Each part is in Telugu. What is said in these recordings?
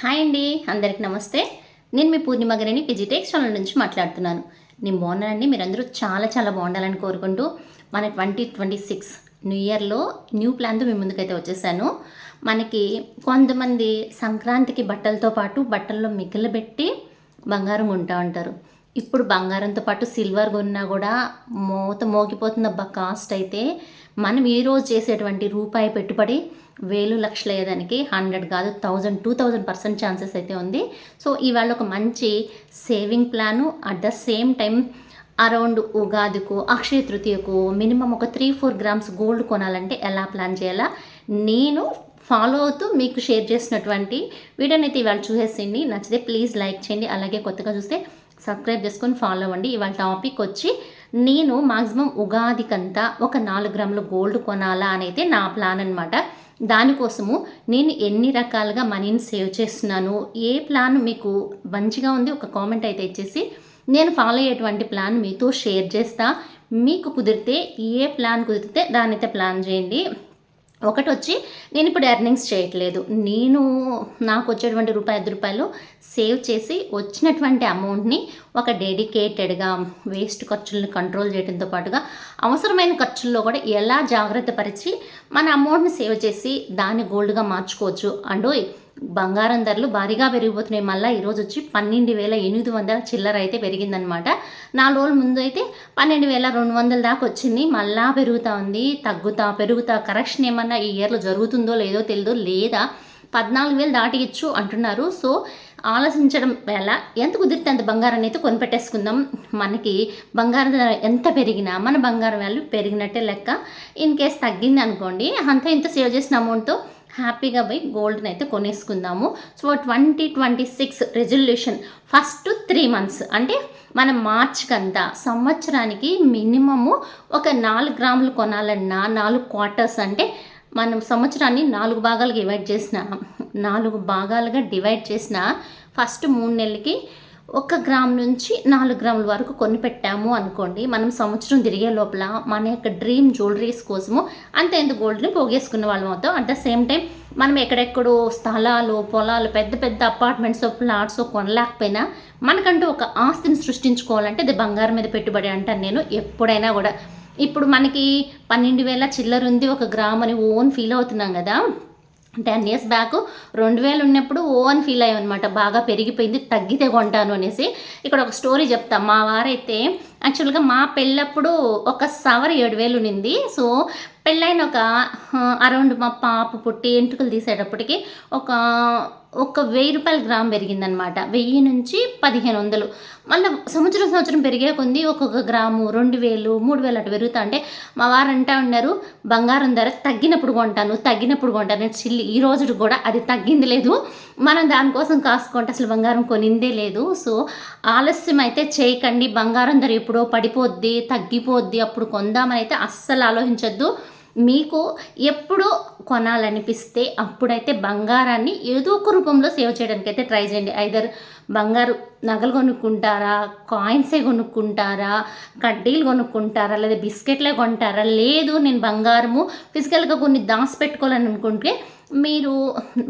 హాయ్ అండి అందరికి నమస్తే. నేను మీ పూర్ణిమ గారిని పిజిటెక్స్ ఛానల్ నుంచి మాట్లాడుతున్నాను. నేను బాగున్నానండి మీరందరూ చాలా చాలా బాగుండాలని కోరుకుంటూ మన ట్వంటీ ట్వంటీ సిక్స్ న్యూ ఇయర్లో న్యూ ప్లాన్తో మీ ముందుకైతే వచ్చేసాను. మనకి కొంతమంది సంక్రాంతికి బట్టలతో పాటు బట్టల్లో మిగిలిపెట్టి బంగారం కొంటూ ఉంటారు. ఇప్పుడు బంగారంతో పాటు సిల్వర్ కొన్నా కూడా మోత మోగిపోతుందబ్బా కాస్ట్ అయితే. మనం ఈరోజు చేసేటువంటి రూపాయి పెట్టుబడి? వేలు లక్షలు అయ్యేదానికి హండ్రెడ్ కాదు thousand two thousand percent chances అయితే ఉంది. సో ఇవాళ ఒక మంచి saving plan at the same time around ఉగాదికు Akshaya తృతీయకు మినిమం ఒక త్రీ ఫోర్ గ్రామ్స్ గోల్డ్ కొనాలంటే ఎలా ప్లాన్ చేయాలా? నేను ఫాలో అవుతూ మీకు షేర్ చేసినటువంటి వీడియోనైతే ఇవాళ చూసేసింది నచ్చితే ప్లీజ్ లైక్ చేయండి. అలాగే కొత్తగా చూస్తే సబ్స్క్రైబ్ చేసుకొని ఫాలో అవ్వండి. ఇవాళ టాపిక్ వచ్చి నేను మాక్సిమం ఉగాదికంతా ఒక నాలుగు గ్రాముల గోల్డ్ కొనాలా అని అయితే నా ప్లాన్ అనమాట దానికోసము నేను ఎన్ని రకాలుగా మనీని సేవ్ చేస్తున్నాను? ఏ ప్లాన్ మీకు మంచిగా ఉంది? ఒక కామెంట్ అయితే ఇచ్చేసి నేను ఫాలో అయ్యేటువంటి ప్లాన్ మీతో షేర్ చేస్తా. మీకు కుదిరితే ఏ ప్లాన్ కుదిరితే దానైతే ప్లాన్ చేయండి. ఒకటి వచ్చి నేను ఇప్పుడు ఎర్నింగ్స్ చేయట్లేదు. నేను నాకు వచ్చేటువంటి రూపాయి ఐదు రూపాయలు సేవ్ చేసి వచ్చినటువంటి అమౌంట్ని ఒక డెడికేటెడ్గా వేస్ట్ ఖర్చులను కంట్రోల్ చేయడంతో పాటుగా అవసరమైన ఖర్చుల్లో కూడా ఎలా జాగ్రత్త పరిచి మన అమౌంట్ని సేవ్ చేసి దాన్ని గోల్డ్గా మార్చుకోవచ్చు. అండ్ బంగారం ధరలు భారీగా పెరిగిపోతున్నాయి. మళ్ళీ ఈరోజు వచ్చి పన్నెండు వేల ఎనిమిది వందల చిల్లర అయితే పెరిగిందనమాట నాలుగు రోజుల ముందు అయితే పన్నెండు వేల రెండు వందల దాకా వచ్చింది. మళ్ళా పెరుగుతూ ఉంది తగ్గుతా పెరుగుతా. కరెక్షన్ ఏమన్నా ఈ ఇయర్లో జరుగుతుందో లేదో తెలియదో లేదా? పద్నాలుగు వేలు దాటియచ్చు అంటున్నారు. సో ఆలోచించడం వేళ ఎంత కుదిరితే అంత బంగారాన్ని అయితే కొనిపెట్టేసుకుందాం. మనకి బంగారం ధర ఎంత పెరిగినా మన బంగారం వాల్యూ పెరిగినట్టే లెక్క. ఇన్ కేస్ తగ్గింది అనుకోండి అంత ఇంత సేవ్ చేసిన అమౌంట్తో హ్యాపీగా పోయి గోల్డ్ని అయితే కొనేసుకుందాము. So twenty twenty six resolution first three months అంటే మనం మార్చ్కంతా సంవత్సరానికి మినిమము ఒక నాలుగు గ్రాములు కొనాలన్నా నాలుగు క్వార్టర్స్ అంటే మనం సంవత్సరాన్ని నాలుగు భాగాలుగా డివైడ్ చేసిన నాలుగు భాగాలుగా డివైడ్ చేసిన ఫస్ట్ మూడు నెలలకి ఒక గ్రామ్ నుంచి నాలుగు గ్రాముల వరకు కొని పెట్టాము అనుకోండి. మనం సంవత్సరం తిరిగే లోపల మన యొక్క డ్రీమ్ జ్యువెలరీస్ కోసము అంత ఎంత గోల్డ్ని పోగేసుకున్న వాళ్ళం అవుతాం. అట్ ద సేమ్ టైం మనం ఎక్కడెక్కడో స్థలాలు పొలాలు పెద్ద పెద్ద అపార్ట్మెంట్స్ ఫ్లాట్స్ కొనలేకపోయినా మనకంటూ ఒక ఆస్తిని సృష్టించుకోవాలంటే అది బంగారం మీద పెట్టుబడి అంటాను నేను ఎప్పుడైనా కూడా. ఇప్పుడు మనకి పన్నెండు వేల చిల్లర ఉంది ఒక గ్రామ్ అని ఓన్ ఫీల్ అవుతున్నాం కదా. టెన్ ఇయర్స్ బ్యాక్ రెండు వేలు ఉన్నప్పుడు ఓ అని ఫీల్ అయ్యామన్నమాట బాగా పెరిగిపోయింది తగ్గితే కొంటాను అనేసి. ఇక్కడ ఒక స్టోరీ చెప్తా. మా వారైతే యాక్చువల్గా మా పెళ్ళప్పుడు ఒక సవర్ ఏడు వేలు ఉన్నింది. సో పెళ్ళైన ఒక అరౌండ్ మా పాప పుట్టి ఎంటుకలు తీసేటప్పటికి ఒక ఒక వెయ్యి రూపాయల గ్రామ్ పెరిగిందనమాట. వెయ్యి నుంచి పదిహేను వందలు. మళ్ళీ సంవత్సరం సంవత్సరం పెరిగే కొంది ఒక్కొక్క గ్రాము రెండు వేలు మూడు వేలు అటు పెరుగుతా అంటే మా వారు అంటా ఉన్నారు బంగారం ధర తగ్గినప్పుడు కొంటాను తగ్గినప్పుడు కొంటాను చిల్లి. ఈ రోజు కూడా అది తగ్గింది లేదు. మనం దానికోసం కాసుకుంటే అసలు బంగారం కొనిందే లేదు. సో ఆలస్యం అయితే చేయకండి. బంగారం ధర ఎప్పుడో పడిపోద్ది తగ్గిపోద్ది అప్పుడు కొందామని అయితే అస్సలు ఆలోచించొద్దు. మీకు ఎప్పుడు కొనాలనిపిస్తే అప్పుడైతే బంగారాన్ని ఏదో ఒక రూపంలో సేవ్ చేయడానికి అయితే ట్రై చేయండి. ఐదర్ బంగారు నగలు కొనుక్కుంటారా కాయిన్సే కొనుక్కుంటారా కడ్డీలు కొనుక్కుంటారా లేదా బిస్కెట్లే కొంటారా లేదు నేను బంగారము ఫిజికల్గా కొన్ని దాచిపెట్టుకోవాలని అనుకుంటే మీరు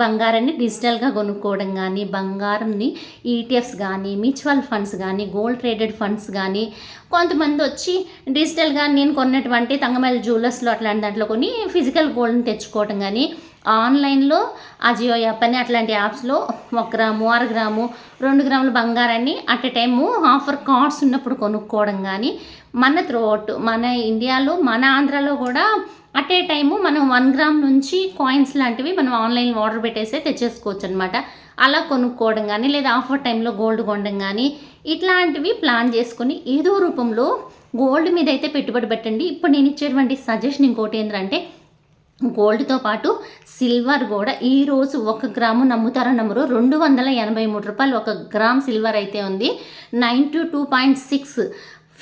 బంగారాన్ని డిజిటల్గా కొనుక్కోవడం కానీ బంగారంని ఈటీఎఫ్స్ కానీ మ్యూచువల్ ఫండ్స్ కానీ గోల్డ్ ట్రేడెడ్ ఫండ్స్ కానీ కొంతమంది వచ్చి డిజిటల్గా నేను కొన్నటువంటి తంగమల్లి జ్యువెలర్స్లో అట్లాంటి దాంట్లో కొని ఫిజికల్ గోల్డ్ని తెచ్చుకోవడం కానీ ఆన్లైన్లో అజియో యాప్ అని అట్లాంటి యాప్స్లో ఒక గ్రాము అర గ్రాము రెండు గ్రాముల బంగారాన్ని at a time offer cards ఉన్నప్పుడు కొనుక్కోవడం కానీ మన త్రోట్ మన ఇండియాలో మన ఆంధ్రాలో కూడా అట్ ఏ టైము మనం వన్ గ్రామ్ నుంచి కాయిన్స్ లాంటివి మనం ఆన్లైన్ ఆర్డర్ పెట్టేసే తెచ్చేసుకోవచ్చు అనమాట అలా కొనుక్కోవడం కానీ లేదా ఆఫర్ టైంలో గోల్డ్ కొనడం కానీ ఇట్లాంటివి ప్లాన్ చేసుకొని ఏదో రూపంలో గోల్డ్ మీద అయితే పెట్టుబడి పెట్టండి. ఇప్పుడు నేను ఇచ్చేటువంటి సజెషన్ ఇంకోటి ఏంటంటే గోల్డ్తో పాటు సిల్వర్ కూడా ఈరోజు ఒక గ్రాము నమ్ముతారా నమ్మరు రెండు వందల ఎనభై మూడు రూపాయలు ఒక గ్రామ్ సిల్వర్ అయితే ఉంది. Ninety two point six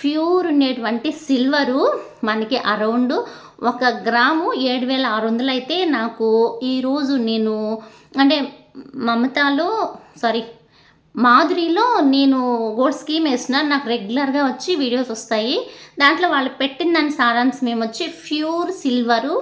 pure ఉండేటువంటి సిల్వరు మనకి అరౌండ్ ఒక గ్రాము ఏడు వేల ఆరు వందలు అయితే నాకు ఈరోజు నేను అంటే మమతాలో సారీ మాధురిలో నేను గోల్డ్ స్కీమ్ వేసిన నాకు రెగ్యులర్గా వచ్చి వీడియోస్ వస్తాయి. దాంట్లో వాళ్ళు పెట్టిన దాని సారాంశం ఏమొచ్చి ప్యూర్ సిల్వరు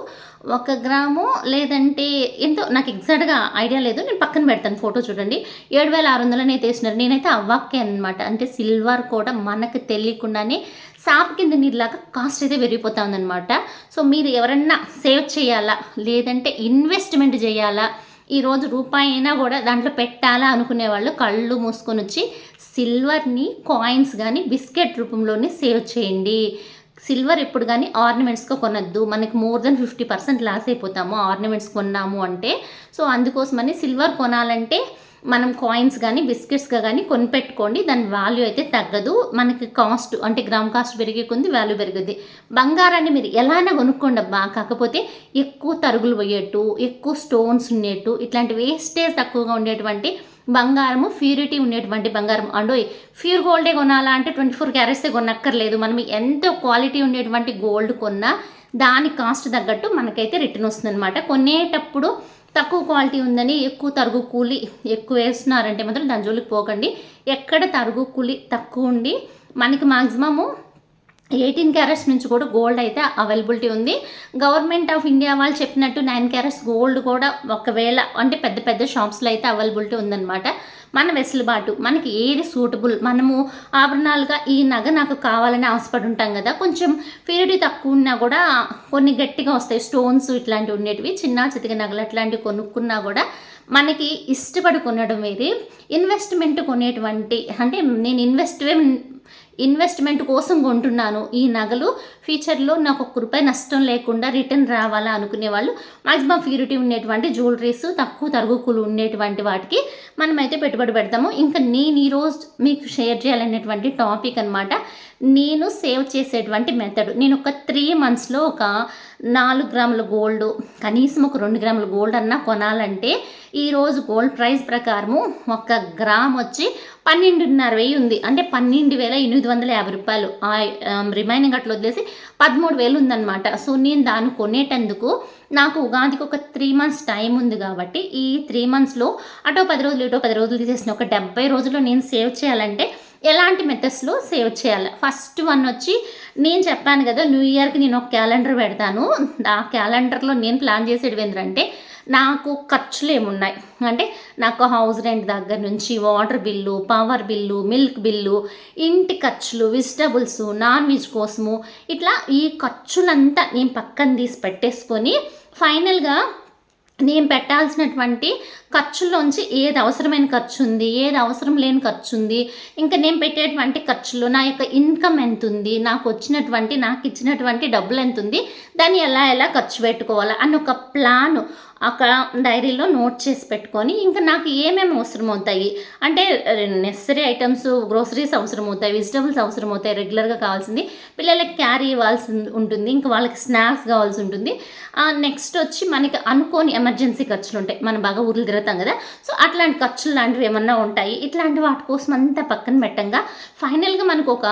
ఒక గ్రాము లేదంటే ఎంతో నాకు ఎగ్జాక్ట్గా ఐడియా లేదు. నేను పక్కన పెడతాను ఫోటో చూడండి. ఏడు వేల ఆరు వందలనే తీసినారు నేనైతే అవ్వక్కే అనమాట అంటే సిల్వర్ కూడా మనకు తెలియకుండానే సాప్ కింద నీళ్ళలాగా కాస్ట్ అయితే పెరిగిపోతా ఉందన్నమాట సో మీరు ఎవరన్నా సేవ్ చేయాలా? లేదంటే ఇన్వెస్ట్మెంట్ చేయాలా? ఈరోజు రూపాయి అయినా కూడా దాంట్లో పెట్టాలా అనుకునే వాళ్ళు కళ్ళు మూసుకొని వచ్చి సిల్వర్ని కాయిన్స్ కానీ బిస్కెట్ రూపంలోనే సేవ్ చేయండి. సిల్వర్ ఎప్పుడు కానీ ఆర్నమెంట్స్గా కొనద్దు. మనకి more than fifty percent loss అయిపోతాము. ఆర్నమెంట్స్ కొన్నాము అంటే సో అందుకోసమని సిల్వర్ కొనాలంటే మనం కాయిన్స్ కానీ బిస్కెట్స్గా కానీ కొనిపెట్టుకోండి. దాని వాల్యూ అయితే తగ్గదు. మనకి కాస్ట్ అంటే గ్రామ్ కాస్ట్ పెరిగే కొంది వాల్యూ పెరుగుద్ది. బంగారాన్ని మీరు ఎలానే కొనుక్కోండి అబ్బా. కాకపోతే ఎక్కువ తరుగులు పోయేట్టు ఎక్కువ స్టోన్స్ ఉండేట్టు ఇట్లాంటి వేస్టేజ్ తక్కువగా ఉండేటువంటి బంగారము ప్యూరిటీ ఉండేటువంటి బంగారం. అండ్ ప్యూర్ గోల్డే కొనాలా అంటే ట్వంటీ ఫోర్ క్యారెట్సే కొనక్కర్లేదు. మనం ఎంతో క్వాలిటీ ఉండేటువంటి గోల్డ్ కొన్నా దాని కాస్ట్ తగ్గట్టు మనకైతే రిటర్న్ వస్తుందన్నమాట. కొనేటప్పుడు తక్కువ క్వాలిటీ ఉందని ఎక్కువ తరుగు కూలి ఎక్కువ వేస్తున్నారంటే మాత్రం దాని జోలికి పోకండి. ఎక్కడ తరుగు కూలి తక్కువ ఉండి మనకి మాక్సిమము ఎయిటీన్ క్యారెట్స్ నుంచి కూడా గోల్డ్ అయితే అవైలబిలిటీ ఉంది. గవర్నమెంట్ ఆఫ్ ఇండియా వాళ్ళు చెప్పినట్టు నైన్ క్యారెట్స్ గోల్డ్ కూడా ఒకవేళ అంటే పెద్ద పెద్ద షాప్స్లో అయితే అవైలబిలిటీ ఉందన్నమాట. మన వెసులుబాటు మనకి ఏది సూటబుల్ మనము ఆభరణాలుగా ఈ నగ నాకు కావాలని ఆశపడి ఉంటాం కదా కొంచెం ప్యూరిటీ తక్కువ ఉన్నా కూడా కొన్ని గట్టిగా వస్తాయి. స్టోన్స్ ఇట్లాంటివి ఉండేటివి చిన్న చితిక నగలు అట్లాంటివి కొనుక్కున్నా కూడా మనకి ఇష్టపడి కొనడం వేరే ఇన్వెస్ట్మెంట్ కొనేటువంటి అంటే నేను ఇన్వెస్ట్మెంట్ ఇన్వెస్ట్మెంట్ కోసం కొంటున్నాను. ఈ నగలు ఫ్యూచర్లో నాకు ఒక్క రూపాయి నష్టం లేకుండా రిటర్న్ రావాలా అనుకునే వాళ్ళు మాక్సిమం ప్యూరిటీ ఉండేటువంటి జ్యువెలరీస్ తక్కువ తరుగుకులు ఉండేటువంటి వాటికి మనమైతే పెట్టుబడి పెడతాము. ఇంకా నేను ఈరోజు మీకు షేర్ చేయాలనేటువంటి టాపిక్ అనమాట నేను సేవ్ చేసేటువంటి మెథడ్ నేను ఒక త్రీ మంత్స్లో ఒక నాలుగు గ్రాముల గోల్డ్ కనీసం ఒక రెండు గ్రాముల గోల్డ్ అన్నా కొనాలంటే ఈరోజు గోల్డ్ ప్రైస్ ప్రకారము ఒక గ్రామ్ వచ్చి పన్నెండున్నర వెయ్యి ఉంది. అంటే పన్నెండు వేల ఎనిమిది వందల యాభై రూపాయలు. రిమైనింగ్ um, అట్లా వదిలేసి పదమూడు వేలు ఉందన్నమాట. సో నేను దాన్ని కొనేటందుకు నాకు ఉగాదికి ఒక త్రీ మంత్స్ టైం ఉంది కాబట్టి ఈ త్రీ మంత్స్లో అటో పది రోజులు ఇటో పది రోజులు తీసేసిన ఒక డెబ్బై రోజుల్లో నేను సేవ్ చేయాలంటే ఎలాంటి మెథడ్స్లో సేవ్ చేయాలి? ఫస్ట్ వన్ వచ్చి నేను చెప్పాను కదా న్యూ ఇయర్కి నేను ఒక క్యాలెండర్ పెడతాను. ఆ క్యాలెండర్లో నేను ప్లాన్ చేసేది ఏంటంటే నాకు ఖర్చులు ఏమున్నాయి? అంటే నాకు హౌస్ రెంట్ దగ్గర నుంచి water bill power bill milk bill ఇంటి ఖర్చులు వెజిటబుల్స్ నాన్ వెజ్ కోసము ఇట్లా ఈ ఖర్చులంతా నేను పక్కన తీసి పెట్టేసుకొని ఫైనల్గా నేను పెట్టాల్సినటువంటి ఖర్చుల్లోంచి ఏది అవసరమైన ఖర్చు ఉంది ఏది అవసరం లేని ఖర్చు ఉంది ఇంకా నేను పెట్టేటువంటి ఖర్చులు నా యొక్క ఇన్కమ్ ఎంత ఉంది నాకు వచ్చినటువంటి నాకు ఇచ్చినటువంటి డబ్బులు ఎంత ఉంది దాన్ని ఎలా ఎలా ఖర్చు పెట్టుకోవాలా అని ఒక ప్లాన్ అక్కడ డైరీలో నోట్ చేసి పెట్టుకొని ఇంకా నాకు ఏమేమి అవసరం అవుతాయి అంటే నెసరీ ఐటమ్స్ గ్రోసరీస్ అవసరం అవుతాయి వెజిటబుల్స్ అవసరం అవుతాయి రెగ్యులర్గా కావాల్సింది. పిల్లలకి క్యారీ ఇవ్వాల్సి ఉంటుంది ఇంకా వాళ్ళకి స్నాక్స్ కావాల్సి ఉంటుంది. నెక్స్ట్ వచ్చి మనకి అనుకోని ఎమర్జెన్సీ ఖర్చులు ఉంటాయి. మనం బాగా ఊర్లు తిరుగుతాం కదా. సో అట్లాంటి ఖర్చులు లాంటివి ఏమన్నా ఉంటాయి? ఇట్లాంటి వాటి కోసం అంతా పక్కన పెట్టంగా. ఫైనల్గా మనకు ఒక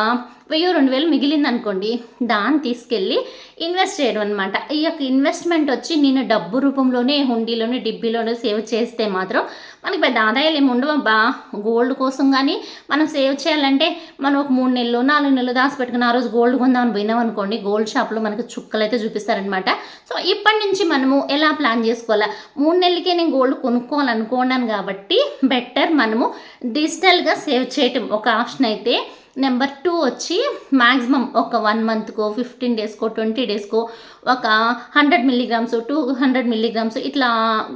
వెయ్యి రెండు వేలు మిగిలింది అనుకోండి దాన్ని తీసుకెళ్ళి ఇన్వెస్ట్ చేయడం అనమాట ఈ యొక్క ఇన్వెస్ట్మెంట్ వచ్చి నేను డబ్బు రూపంలోనే హుండీలోనే డిబ్బీలోనే సేవ్ చేస్తే మాత్రం మనకి పెద్ద ఆదాయాలు ఏమి ఉండవు బా గోల్డ్ కోసం కానీ మనం సేవ్ చేయాలంటే మనం ఒక మూడు నెలలు నాలుగు నెలలు దాచి పెట్టుకుని ఆ రోజు గోల్డ్ కొందామని పోయినాం అనుకోండి గోల్డ్ షాప్లో మనకి చుక్కలు అయితే చూపిస్తారనమాట సో ఇప్పటి నుంచి మనము ఎలా ప్లాన్ చేసుకోవాలా? మూడు నెలలకే నేను గోల్డ్ కొనుక్కోవాలనుకున్నాను కాబట్టి బెటర్ మనము డిజిటల్గా సేవ్ చేయటం ఒక ఆప్షన్ అయితే నెంబర్ టూ వచ్చి మ్యాక్సిమం ఒక వన్ మంత్కో ఫిఫ్టీన్ డేస్కో ట్వంటీ డేస్కో ఒక hundred milligrams two hundred milligrams ఇట్లా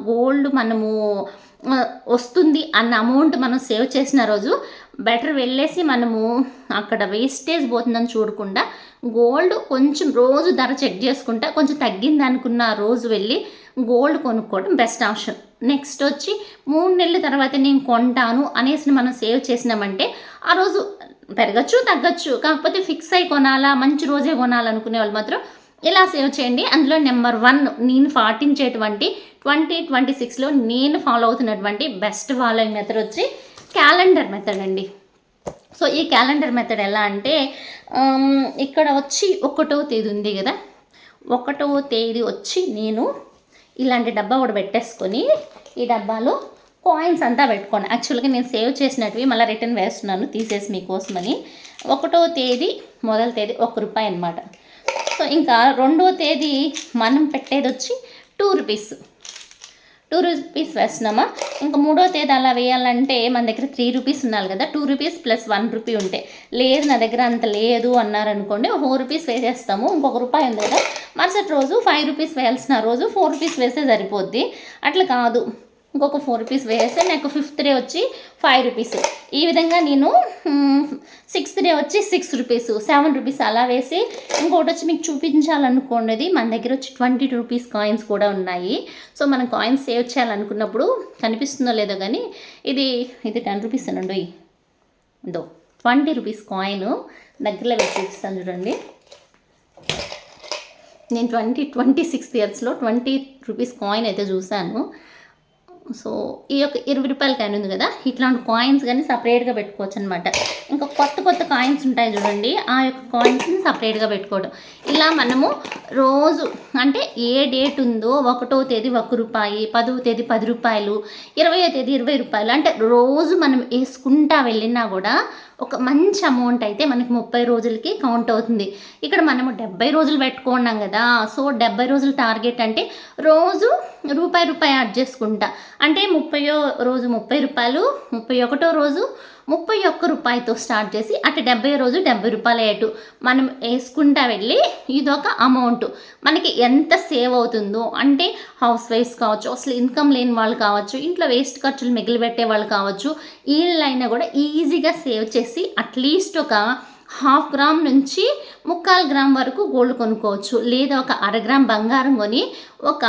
గోల్డ్ మనము వస్తుంది అన్న అమౌంట్ మనం సేవ్ చేసిన రోజు బెటర్ వెళ్ళేసి మనము అక్కడ వేస్టేజ్ పోతుందని చూడకుండా గోల్డ్ కొంచెం రోజు ధర చెక్ చేసుకుంటా కొంచెం తగ్గింది అనుకున్న రోజు వెళ్ళి గోల్డ్ కొనుక్కోవడం బెస్ట్ ఆప్షన్. నెక్స్ట్ వచ్చి మూడు నెలల తర్వాత నేను కొంటాను అనేసి మనం సేవ్ చేసినామంటే ఆ రోజు పెరగచ్చు తగ్గచ్చు. కాకపోతే ఫిక్స్ అయి కొనాలా మంచి రోజే కొనాలనుకునే వాళ్ళు మాత్రం ఇలా సేవ్ చేయండి. అందులో నెంబర్ వన్ నేను పాటించేటువంటి ట్వంటీ ట్వంటీ సిక్స్లో నేను ఫాలో అవుతున్నటువంటి బెస్ట్ ఫాలోయింగ్ మెథడ్ వచ్చి క్యాలెండర్ మెథడ్ అండి. సో ఈ క్యాలెండర్ మెథడ్ ఎలా అంటే um, ఇక్కడ వచ్చి ఒకటో తేదీ ఉంది కదా. ఒకటో తేదీ వచ్చి నేను ఇలాంటి డబ్బా కూడా పెట్టేసుకొని ఈ డబ్బాలో కాయిన్స్ అంతా పెట్టుకోండి. యాక్చువల్గా నేను సేవ్ చేసినట్టువి మళ్ళీ రిటర్న్ వేస్తున్నాను తీసేసి మీకోసమని. ఒకటో తేదీ మొదల తేదీ ఒక రూపాయి అనమాట సో ఇంకా రెండో తేదీ మనం పెట్టేది వచ్చి టూ రూపీస్ టూ రూపీస్ వేస్తున్నామా? ఇంకా మూడో తేదీ అలా వేయాలంటే మన దగ్గర త్రీ రూపీస్ ఉండాలి కదా. Two rupees plus one rupee ఉంటే. లేదు నా దగ్గర అంత లేదు అన్నారనుకోండి ఫోర్ రూపీస్ వేసేస్తాము ఇంకొక రూపాయి ఉంది కదా. మరుసటి రోజు ఫైవ్ రూపీస్ వేయాల్సిన రోజు ఫోర్ రూపీస్ వేస్తే సరిపోద్ది. అట్లా కాదు. ఇంకొక ఫోర్ రూపీస్ వేస్తే నాకు ఫిఫ్త్ డే వచ్చి ఫైవ్ రూపీస్ ఈ విధంగా నేను సిక్స్త్ డే వచ్చి సిక్స్ రూపీస్ సెవెన్ రూపీస్ అలా వేసి ఇంకోటి వచ్చి మీకు చూపించాలనుకున్నది మన దగ్గర వచ్చి ట్వంటీ రూపీస్ కాయిన్స్ కూడా ఉన్నాయి. సో మనం కాయిన్స్ సేవ్ చేయాలనుకున్నప్పుడు కనిపిస్తుందో లేదో కానీ ఇది ఇది టెన్ రూపీస్ అనండి ఇదో ట్వంటీ రూపీస్ కాయిన్ దగ్గరలో వేసి చూపిస్తాను చూడండి. నేను ట్వంటీ ట్వంటీ సిక్స్త్ ఇయర్స్లో ట్వంటీ రూపీస్ కాయిన్ అయితే చూశాను. సో ఈ యొక్క ఇరవై రూపాయలు కాయిన్ ఉంది కదా ఇట్లాంటి కాయిన్స్ కానీ సపరేట్గా పెట్టుకోవచ్చు అనమాట ఇంకా కొత్త కొత్త కాయిన్స్ ఉంటాయి చూడండి ఆ యొక్క కాయిన్స్ని సపరేట్గా పెట్టుకోవడం. ఇలా మనము రోజు అంటే ఏ డేట్ ఉందో ఒకటో తేదీ ఒక రూపాయి పదవ తేదీ పది రూపాయలు ఇరవయో తేదీ ఇరవై రూపాయలు అంటే రోజు మనం వేసుకుంటా వెళ్ళినా కూడా ఒక మంచి అమౌంట్ అయితే మనకి ముప్పై రోజులకి కౌంట్ అవుతుంది. ఇక్కడ మనము డెబ్బై రోజులు పెట్టుకున్నాం కదా సో డెబ్బై రోజుల టార్గెట్ అంటే రోజు రూపాయి రూపాయి యాడ్ చేసుకుంటా. అంటే ముప్పయో రోజు ముప్పై రూపాయలు ముప్పై ఒకటో రోజు ముప్పై ఒక్క రూపాయితో స్టార్ట్ చేసి అటు డెబ్బై రోజు డెబ్బై రూపాయలు అయ్యేటు మనం వేసుకుంటా వెళ్ళి ఇదొక అమౌంట్. మనకి ఎంత సేవ్ అవుతుందో అంటే హౌస్ వైఫ్స్ కావచ్చు అసలు ఇన్కమ్ లేని వాళ్ళు కావచ్చు ఇంట్లో వేస్ట్ ఖర్చులు మిగిలిపెట్టే వాళ్ళు కావచ్చు వీళ్ళైనా కూడా ఈజీగా సేవ్ చేసి అట్లీస్ట్ ఒక హాఫ్ గ్రామ్ నుంచి ముక్కాలు గ్రామ్ వరకు గోల్డ్ కొనుక్కోవచ్చు. లేదా ఒక అర గ్రామ్ బంగారం కొని ఒక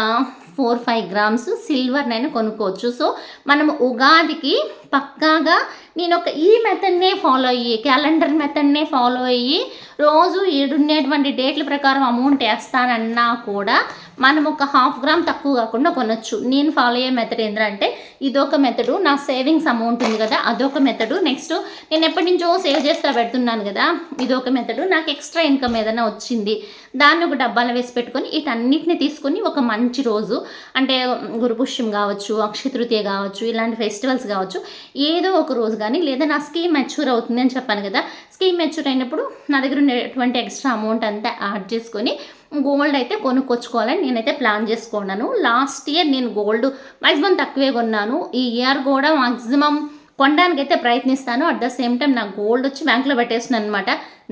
ఫోర్ ఫైవ్ గ్రామ్స్ సిల్వర్నైనా కొనుక్కోవచ్చు. సో మనం ఉగాదికి పక్కాగా నేను ఒక ఈ మెథడ్నే ఫాలో అయ్యి క్యాలెండర్ మెథడ్నే ఫాలో అయ్యి రోజు ఈడుండేటువంటి డేట్ల ప్రకారం అమౌంట్ వేస్తానన్నా కూడా మనం ఒక హాఫ్ గ్రామ్ తక్కువ కాకుండా కొనొచ్చు. నేను ఫాలో అయ్యే మెథడ్ ఏంటంటే ఇదొక మెథడు నా సేవింగ్స్ అమౌంట్ ఉంది కదా అదొక మెథడు నెక్స్ట్ నేను ఎప్పటి నుంచో సేవ్ చేస్తా పెడుతున్నాను కదా ఇదొక మెథడు నాకు ఎక్స్ట్రా ఇన్కమ్ ఏదైనా వచ్చింది దాన్ని ఒక డబ్బాలో వేసి పెట్టుకొని వీటన్నిటిని తీసుకొని ఒక మంచి రోజు అంటే గురుపుష్యం కావచ్చు అక్షతృతీయ కావచ్చు ఇలాంటి ఫెస్టివల్స్ కావచ్చు ఏదో ఒక రోజు కానీ లేదా నా స్కీమ్ మెచ్యూర్ అవుతుంది అని చెప్పాను కదా స్కీమ్ మెచ్యూర్ అయినప్పుడు నా దగ్గర ఉండేటువంటి ఎక్స్ట్రా అమౌంట్ అంతా యాడ్ చేసుకొని గోల్డ్ అయితే కొనుక్కొచ్చుకోవాలని నేనైతే ప్లాన్ చేసుకున్నాను. లాస్ట్ ఇయర్ నేను గోల్డ్ మ్యాక్సిమం తక్కువే కొన్నాను. ఈ ఇయర్ కూడా మ్యాక్సిమం కొనడానికి అయితే ప్రయత్నిస్తాను. అట్ ద సేమ్ టైం నాకు గోల్డ్ వచ్చి బ్యాంక్లో పెట్టేస్తున్నాను అనమాట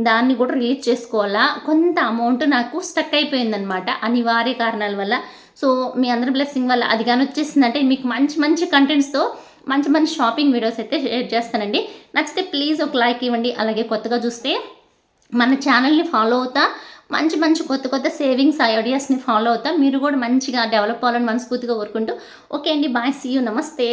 దాన్ని కూడా రిలీజ్ చేసుకోవాలా? కొంత అమౌంట్ నాకు స్టక్ అయిపోయిందనమాట అనివార్య కారణాల వల్ల. సో మీ అందరి బ్లెస్సింగ్ వల్ల అది కానీ వచ్చేసిందంటే మీకు మంచి మంచి కంటెంట్స్తో మంచి మంచి షాపింగ్ వీడియోస్ అయితే షేర్ చేస్తానండి. నచ్చితే ప్లీజ్ ఒక లైక్ ఇవ్వండి. అలాగే కొత్తగా చూస్తే మన ఛానల్ని ఫాలో అవుతా. మంచి మంచి కొత్త కొత్త సేవింగ్స్ ఐడియాస్ని ఫాలో అవుతా. మీరు కూడా మంచిగా డెవలప్ అవ్వాలని మనస్ఫూర్తిగా కోరుకుంటూ. ఓకే అండి బాయ్ సీ యూ నమస్తే